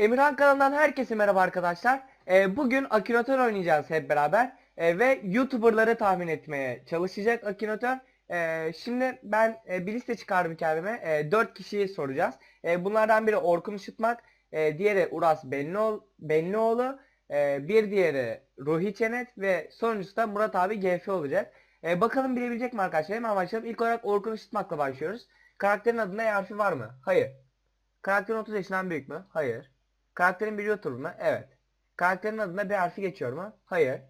Emirhan kanalından herkese merhaba arkadaşlar. Ee, bugün Akinator oynayacağız hep beraber. Ee, ve YouTuber'ları tahmin etmeye çalışacak Akinator. Ee, şimdi ben e, bir liste çıkardım kendime. E, 4 kişiyi soracağız. E, bunlardan biri Orkun Işıtmak, e, diğeri Uras Benlioğlu, Benlioğlu e, bir diğeri Ruhi Çenet ve sonuncusu da Murat abi GF olacak. E, bakalım bilebilecek mi arkadaşlar? Hemen başlayalım. İlk olarak Orkun Işıtmak'la başlıyoruz. Karakterin adında E harfi var mı? Hayır. Karakterin 30 yaşından büyük mü? Hayır. Karakterin bir YouTuber mu? Evet. Karakterin adında B harfi geçiyor mu? Hayır.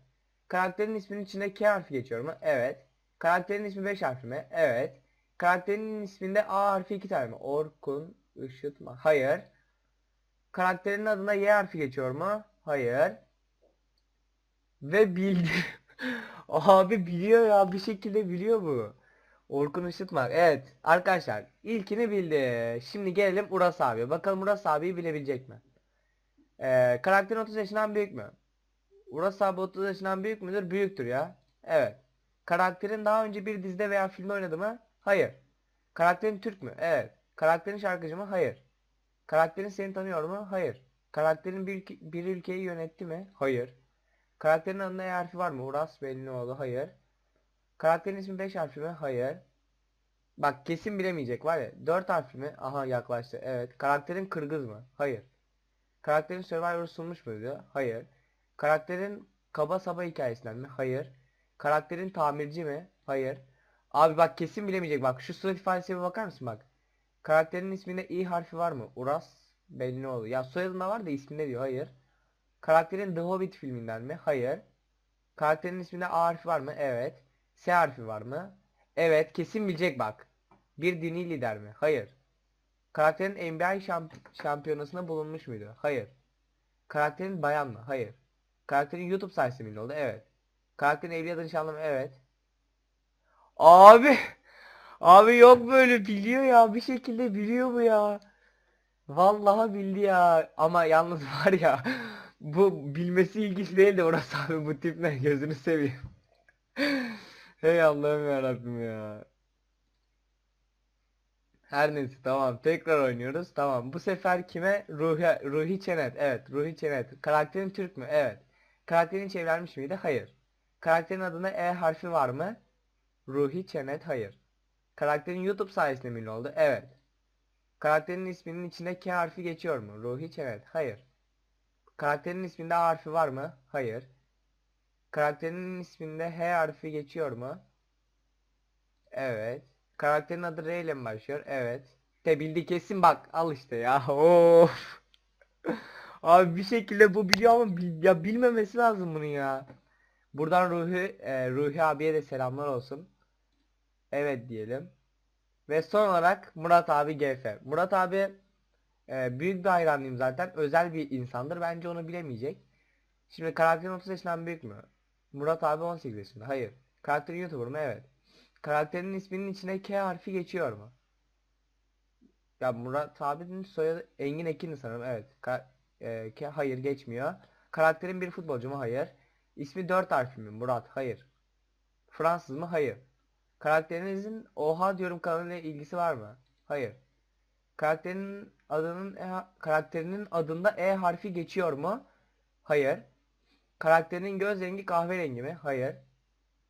Karakterin isminin içinde K harfi geçiyor mu? Evet. Karakterin ismi 5 harfi mi? Evet. Karakterin isminde A harfi 2 tane mi? Orkun Işıtma. Hayır. Karakterin adında Y harfi geçiyor mu? Hayır. Ve bildi. Abi biliyor ya bir şekilde biliyor bu. Orkun Işıtmak. Evet arkadaşlar ilkini bildi. Şimdi gelelim Uras abi. Bakalım Uras abiyi bilebilecek mi? Ee, karakterin 30 yaşından büyük mü? Uras abi 30 yaşından büyük müdür? Büyüktür ya. Evet. Karakterin daha önce bir dizide veya filmde oynadı mı? Hayır. Karakterin Türk mü? Evet. Karakterin şarkıcı mı? Hayır. Karakterin seni tanıyor mu? Hayır. Karakterin bir, bir ülkeyi yönetti mi? Hayır. Karakterin adında E harfi var mı? Uras Bellinoğlu. Hayır. Karakterin ismi 5 harfi mi? Hayır. Bak kesin bilemeyecek var ya. 4 harfi mi? Aha yaklaştı. Evet. Karakterin Kırgız mı? Hayır. Karakterin Survivor sunmuş muydu? Hayır. Karakterin kaba saba hikayesinden mi? Hayır. Karakterin tamirci mi? Hayır. Abi bak kesin bilemeyecek. Bak şu surat ifadesine bir bakar mısın bak. Karakterin isminde i harfi var mı? Uras Bellinoğlu. Ya soyadında var da isminde diyor. Hayır. Karakterin The Hobbit filminden mi? Hayır. Karakterin isminde A harfi var mı? Evet. S harfi var mı? Evet. Kesin bilecek bak. Bir dini lider mi? Hayır. Karakterin NBA şamp- şampiyonasında bulunmuş muydu? Hayır. Karakterin bayan mı? Hayır. Karakterin YouTube sayesinde mi ünlü oldu? Evet. Karakterin evli ya da nişanlı mı? Evet. Abi. Abi yok böyle biliyor ya. Bir şekilde biliyor bu ya. Vallahi bildi ya. Ama yalnız var ya. Bu bilmesi ilginç değil de orası abi bu tip ne gözünü seveyim. Hey Allah'ım yarabbim ya. Her neyse tamam tekrar oynuyoruz. Tamam bu sefer kime? Ruhi, Ruhi Çenet. Evet Ruhi Çenet. Karakterin Türk mü? Evet. Karakterin hiç evlenmiş miydi? Hayır. Karakterin adına E harfi var mı? Ruhi Çenet hayır. Karakterin YouTube sayesinde mi oldu? Evet. Karakterin isminin içinde K harfi geçiyor mu? Ruhi Çenet hayır. Karakterin isminde A harfi var mı? Hayır. Karakterinin isminde H harfi geçiyor mu? Evet. Karakterin adı R ile mi başlıyor? Evet. De bildi kesin bak al işte ya. Of. Abi bir şekilde bu biliyor ama bil- ya bilmemesi lazım bunu ya. Buradan Ruhi e, Ruhi abiye de selamlar olsun. Evet diyelim. Ve son olarak Murat abi GF. Murat abi e, büyük bir hayranıyım zaten. Özel bir insandır. Bence onu bilemeyecek. Şimdi karakterin 30 yaşından büyük mü? Murat abi 18 yaşında. Hayır. Karakterin YouTuber mı? Evet. Karakterin isminin içine K harfi geçiyor mu? Ya Murat abinin soyadı Engin Ekin sanırım. Evet. Ka e, K hayır geçmiyor. Karakterin bir futbolcu mu? Hayır. İsmi 4 harfi mi? Murat. Hayır. Fransız mı? Hayır. Karakterinizin Oha diyorum kanalıyla ilgisi var mı? Hayır. Karakterinin adının e, karakterinin adında E harfi geçiyor mu? Hayır. Karakterinin göz rengi kahverengi mi? Hayır.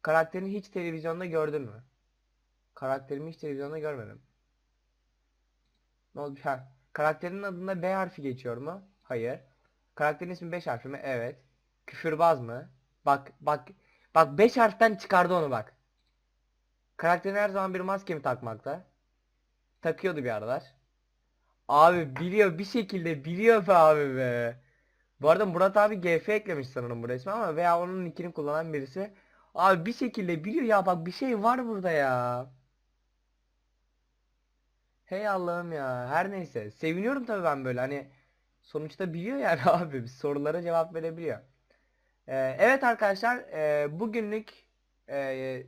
Karakterini hiç televizyonda gördün mü? Karakterimi hiç televizyonda görmedim. Ne oldu? Ha. Karakterinin adında B harfi geçiyor mu? Hayır. Karakterin ismi 5 harfi mi? Evet. Küfürbaz mı? Bak bak bak 5 harften çıkardı onu bak. Karakterin her zaman bir maske mi takmakta? Takıyordu bir aralar. Abi biliyor bir şekilde biliyor be abi be. Bu arada Murat abi GF eklemiş sanırım bu resmi ama veya onun nickini kullanan birisi. Abi bir şekilde biliyor ya bak bir şey var burada ya. Hey Allah'ım ya. Her neyse. Seviniyorum tabii ben böyle hani sonuçta biliyor yani abi sorulara cevap verebiliyor. Ee, evet arkadaşlar e, bugünlük e,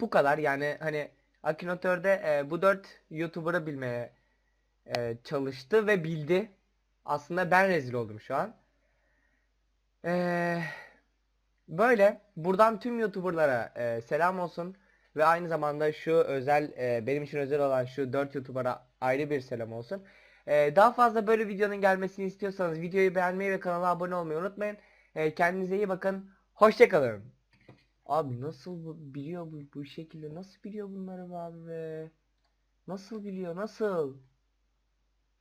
bu kadar yani hani Akinator'da e, bu 4 YouTuber'ı bilmeye e, çalıştı ve bildi. Aslında ben rezil oldum şu an. Ee, böyle buradan tüm YouTuber'lara e, selam olsun ve aynı zamanda şu özel e, benim için özel olan şu 4 YouTuber'a ayrı bir selam olsun. E, daha fazla böyle videonun gelmesini istiyorsanız videoyu beğenmeyi ve kanala abone olmayı unutmayın. E, kendinize iyi bakın. Hoşçakalın. Abi nasıl biliyor bu, bu şekilde nasıl biliyor bunları abi be? Nasıl biliyor nasıl?